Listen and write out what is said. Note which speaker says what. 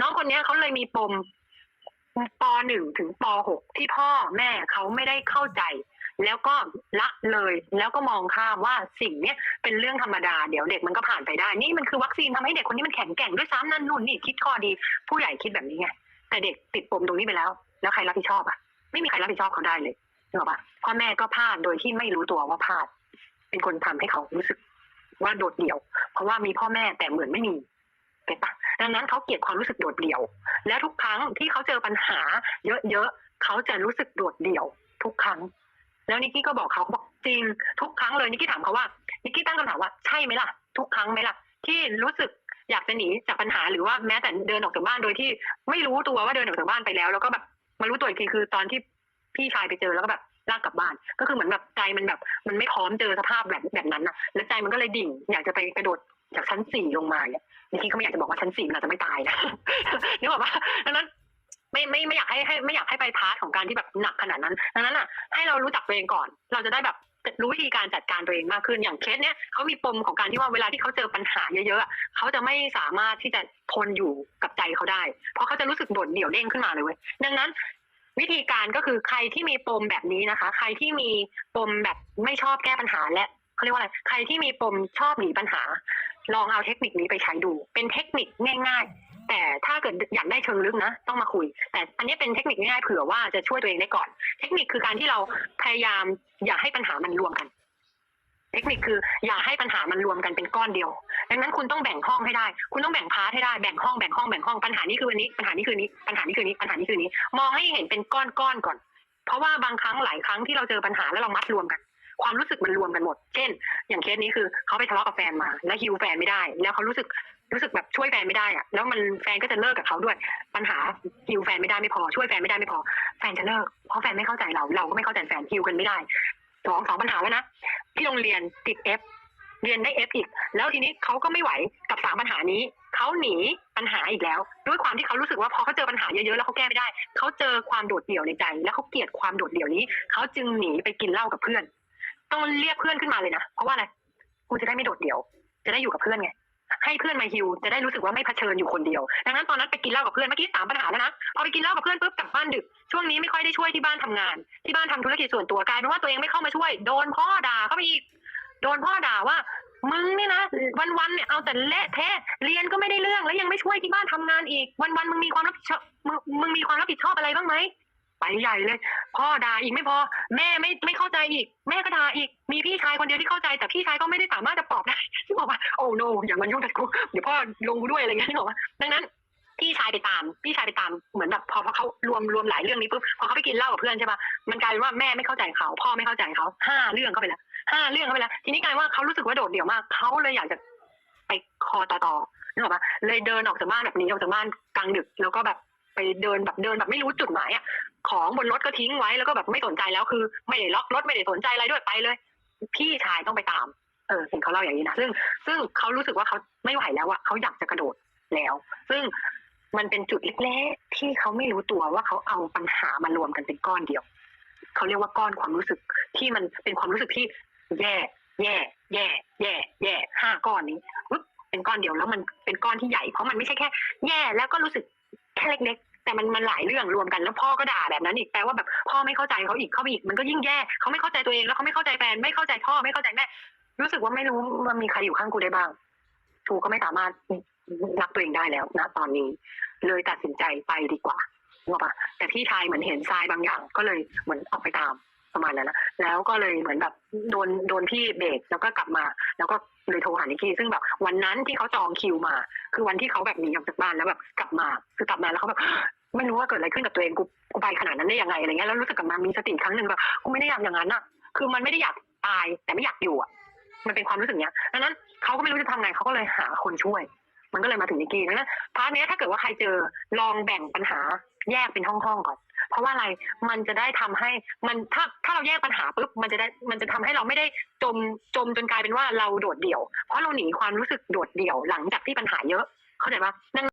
Speaker 1: น้องคนนี้เขาเลยมีปมปหนึ่งถึงปหกที่พ่อแม่เขาไม่ได้เข้าใจ แล้วก็ละเลยแล้วก็มองข้ามว่าสิ่งเนี้ยเป็นเรื่องธรรมดาเดี๋ยวเด็กมันก็ผ่านไปได้ นี่มันคือวัคซีนทำให้เด็กคนนี้มันแข็งแกร่งด้วยซ้ำนั่นนู่นนี่คิดข้อดี ผู้ใหญ่คิดแบบนี้ไงแต่เด็กติดปมตรงนี้ไปแล้ว แล้วใครรับผิดชอบอะ ไม่มีใครรับผิดชอบเขาได้เลยนึกออกปะพ่อแม่ก็พลาดโดยที่ไม่รู้ตัวว่าพลาด เป็นคนทำให้เขารู้สึกว่าโดดเดี่ยว เพราะว่ามีพ่อแม่แต่เหมือนไม่มี เก็ตปะดังนั้นเขาเกลียดความรู้สึกโดดเดี่ยว แล้วทุกครั้งที่เขาเจอปัญหา เยอะๆเขาจะรู้สึกโดดเดี่ยว ทุกครั้ง แล้วนิกกี้ก็บอกเขาบอกจริง ทุกครั้งเลยนิกกี้ถามเขาว่านิกกี้ตั้งคำถามว่าใช่ไหมล่ะ ทุกครั้งไหมล่ะ ที่รู้สึกอยากจะหนีจากปัญหาหรือว่าแม้แต่เดินออกจากบ้านโดยที่ไม่รู้ตัวว่าเดินออกจากบ้านไปแล้ว แล้วก็แบบมารู้ตัวอีกทีคือตอนที่พี่ชายไปเจอแล้วก็แบบลากกลับบ้าน ก็คือเหมือนแบบใจมันแบบ มันไม่พร้อมเจอสภาพแบบแบบนั้นนะแล้วใจมันก็เลยดิ่ง อยากจะไปกระโดด จากชั้นสี่ลงมาเนี่ยนิกกี้ก็ไม่อยากจะบอกว่าชั้นสี่มันอาจจะไม่ตายนะนึกออกปะดังนั้นไม่ไม่ไม่อยากให้ให้ไม่อยากให้ไปพาร์ทของการที่แบบหนักขนาดนั้นดังนั้นอะให้เรารู้จักตัวเองก่อน เราจะได้แบบรู้วิธีการจัดการตัวเองมากขึ้นอย่างเคสเนี้ยเขามีปมของการที่ว่าเวลาที่เขาเจอปัญหาเยอะๆเขาจะไม่สามารถที่จะทนอยู่กับใจเขาได้ เพราะเขาจะรู้สึกโดดเดี่ยวเด้งขึ้นมาเลยเว้ยดังนั้น วิธีการก็คือใครที่มีปมแบบนี้นะคะ ใครที่มีปมแบบไม่ชอบแก้ปัญหาและ เขาเรียกว่าอะไรใครที่มีปมชอบหนีปัญหา ลองเอาเทคนิคนี้ไปใช้ดู เป็นเทคนิคง่าย ๆ แต่ถ้าเกิดอยากได้เชิงลึกนะต้องมาคุย แต่อันนี้เป็นเทคนิคง่ายๆเผื่อว่าจะช่วยตัวเองได้ก่อน เทคนิคคือการที่เราพยายามอย่าให้ปัญหามันรวมกันเทคนิคคืออย่าให้ปัญหามันรวมกันเป็นก้อนเดียว ดังนั้นคุณต้องแบ่งห้องให้ได้ คุณต้องแบ่งพาร์ทให้ได้ แบ่งห้อง แบ่งห้อง แบ่งห้อง ปัญหานี้คือวันนี้ ปัญหานี้คือนี้ ปัญหานี้คือนี้ ปัญหานี้คือนี้ มองให้เห็นเป็นก้อนก้อนๆก่อน เพราะว่าบางครั้งหลายครั้งที่เราเจอปัญหาแล้วเรามัดรวมกัน ความรู้สึกมันรวมกันหมด เช่น อย่างเคสนี้คือเขาไปทะเลาะกับแฟนมา แล้วฮิวแฟนไม่ได้ แล้วเขารู้สึกรู้สึกแบบช่วยแฟนไม่ได้อะแล้วมันแฟนก็จะเลิกกับเขาด้วย ปัญหาฮิวแฟนไม่ได้ไม่พอ ช่วยแฟนไม่ได้ไม่พอ แฟนจะเลิก เพราะแฟนไม่เข้าใจเรา เราก็ไม่เข้าใจแฟนฮิวกันไม่ได้สองสองปัญหาแล้วนะ ที่โรงเรียนติด F เรียนได้ F อีก แล้วทีนี้เขาก็ไม่ไหวกับสามปัญหานี้ เขาหนีปัญหาอีกแล้ว ด้วยความที่เขารู้สึกว่าพอเขาเจอปัญหาเยอะๆแล้วเขาแก้ไม่ได้ เขาเจอความโดดเดี่ยวในใจ แล้วเขาเกลียดความโดดเดี่ยวนี้ เขาจึงหนีไปกินเหล้ากับเพื่อน ต้องเรียกเพื่อนขึ้นมาเลยนะ เพราะว่าอะไร กูจะได้ไม่โดดเดี่ยว จะได้อยู่กับเพื่อนไง ให้เพื่อนมาฮิว จะได้รู้สึกว่าไม่เผชิญอยู่คนเดียว ดังนั้นตอนนั้นไปกินเหล้ากับเพื่อน เมื่อกี้สามปัญหาแล้วนะ พอไปกินเหล้ากับเพื่อนปุ๊บกลับบ้านดึก ช่วงนี้ไม่ค่อยได้ช่วยที่บ้านทำงาน ที่บ้านทำธุรกิจส่วนตัวกลายเป็นว่าตัวเองไม่เข้ามาช่วย โดนพ่อด่าเข้าไปอีก โดนพ่อด่าว่า มึงเนี่ยนะวันๆเนี่ยเอาแต่เละเทะ เรียนก็ไม่ได้เรื่องแล้วยังไม่ช่วยที่บ้านทำงานอีก วันๆมึงมีความรับผิดชอบมึงมึงมีความรับผิดชอบอะไรบ้างไหม ไปใหญ่เลย พ่อด่าอีกไม่พอ แม่ไม่ไม่เข้าใจอีก แม่ก็ด่าอีกมีพี่ชายคนเดียวที่เข้าใจแต่พี่ชายก็ไม่ได้สามารถจะปลอบได้ที่บอกว่าโอ้ no อย่ามายุ่งกับกูเดี๋ยวพ่อลงด้วยอะไรเงี้ยที่บอกว่าดังนั้นพี่ชายไปตาม พี่ชายไปตามเหมือนแบบพอพอเขารวมรวมหลายเรื่องนี้ปุ๊บพอเขาไปกินเหล้ากับเพื่อนใช่ปะมันกลายเป็นว่าแม่ไม่เข้าใจเขาพ่อไม่เข้าใจเขาห้าเรื่องเข้าไปแล้วห้าเรื่องเข้าไปแล้วทีนี้กลายว่าเขารู้สึกว่าโดดเดี่ยวมากเขาเลยอยากจะไปคอต่อต่อนึกออกปะเลยเดินออกจากบ้านแบบนี้ออกจากบ้านกลางดึกแล้วก็แบบไปเดินแบบเดินแบบไม่รู้จุดหมายอะ ของบนรถก็ทิ้งไว้แล้วก็แบบไม่สนใจแล้วคือ ไม่ได้ล็อกรถไม่ได้สนใจอะไรด้วยไปเลย พี่ชายต้องไปตาม เออเห็นเขาเล่าอย่างนี้นะซึ่งซึ่งเขารู้สึกว่าเขาไม่ไหวแล้วอะเขาอยากจะกระโดดแล้ว ซึ่งมันเป็นจุดเล็กๆ ที่เขาไม่รู้ตัวว่าเขาเอาปัญหามารวมกันเป็นก้อนเดียว เขาเรียกว่าก้อนความรู้สึกที่มันเป็นความรู้สึกที่แย่ แย่ แย่ แย่ แย่ห้าก้อนนี้ปึ๊บเป็นก้อนเดียวแล้วมันเป็นก้อนที่ใหญ่เพราะมันไม่ใช่แค่ แย่แล้วก็รู้สึกแค่เล็ก แต่มันมันหลายเรื่องรวมกันแล้วพ่อก็ด่าแบบนั้นอีกแปลว่าแบบพ่อไม่เข้าใจเขาอีกเขาอีกมันก็ยิ่งแย่เขาไม่เข้าใจตัวเองแล้วเขาไม่เข้าใจแฟนไม่เข้าใจพ่อไม่เข้าใจแม่รู้สึกว่าไม่รู้มันมีใครอยู่ข้างกูได้บ้างกูก็ไม่สามารถรักตัวเองได้แล้วนะตอนนี้ เลยตัดสินใจไปดีกว่านึกออกปะแต่พี่ชายเหมือนเห็นทรายบางอย่าง ก็เลยเหมือนออกไปตามประมาณนั้นนะแล้วก็เลยเหมือนแบบโดนโดนพี่เบรกแล้วก็กลับมา แล้วก็เลยโทรหานิกกี้ซึ่งแบบวันนั้นที่เขาจองคิวมา คือวันที่เขาแบบหนีออกจากบ้านแล้วแบบกลับมา คือกลับมาแล้วเขาแบบ ไม่รู้ว่าเกิดอะไรขึ้นกับตัวเองกูกูไปขนาดนั้นได้ยังไงอะไรเงี้ยแล้วรู้สึกกลับมามีสติครั้งหนึ่งแบบกูไม่ได้อยากอย่างนั้นอะ คือมันไม่ได้อยากตายแต่ไม่อยากอยู่อะ มันเป็นความรู้สึกเนี้ยดังนั้นเขาก็ไม่รู้จะทำไงเขาก็เลยหาคนช่วย มันก็เลยมาถึงนิกกี้ดังนั้นพาร์ทเนี้ยถ้าเกิดว่าใครเจอลองแบ่งปัญหาแยกเป็นห้องๆก่อน เพราะว่าอะไรมันจะได้ทำให้มันถ้าถ้าเราแยกปัญหาปุ๊บมันจะได้มันจะทำให้เราไม่ได้จมจมจนกลายเป็นว่าเราโดดเดี่ยว เพราะเราหนีความรู้สึกโดดเดี่ยวหลังจากที่ปัญหาเยอะ เข้าใจปะดัง